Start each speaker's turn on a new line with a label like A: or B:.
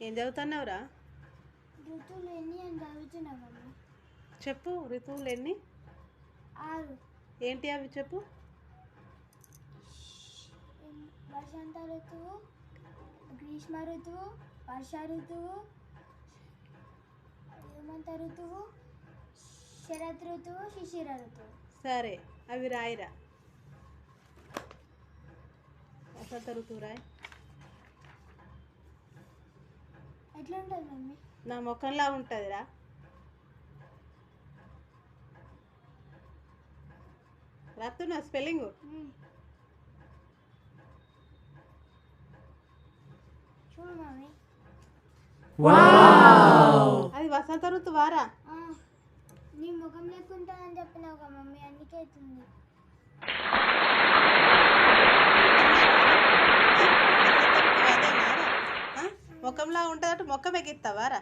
A: ఏం చదువుతున్నావురా?
B: ఋతువులు ఎన్ని అని చదువుతున్నా మమ్మీ
A: చెప్పు ఋతువులు ఎన్ని
B: ఆరు.
A: ఏంటి అవి చెప్పు.
B: వసంత ఋతువు గ్రీష్మ ఋతువు వర్ష ఋతువు హేమంత ఋతువు శరత్ ఋతువు శిశిర ఋతువు.
A: సరే అవి రాయిరా. వసంత ఋతువు రాయి.
B: ఎట్లా ఉంటుంది మమ్మీ?
A: నా ముఖంలా ఉంటుందిరా. రాస్తున్నా స్పెల్లింగ్?
B: మ్మ్. చూడు మమ్మీ.
A: అది వసంత ఋతువారా?
B: ఆ, నీ ముఖం లేకుంటుందని చెప్పినావు మమ్మీ అందుకే అవుతుంది.
A: ముఖంలా ఉంటుందంటే ముఖం ఎగిస్తావారా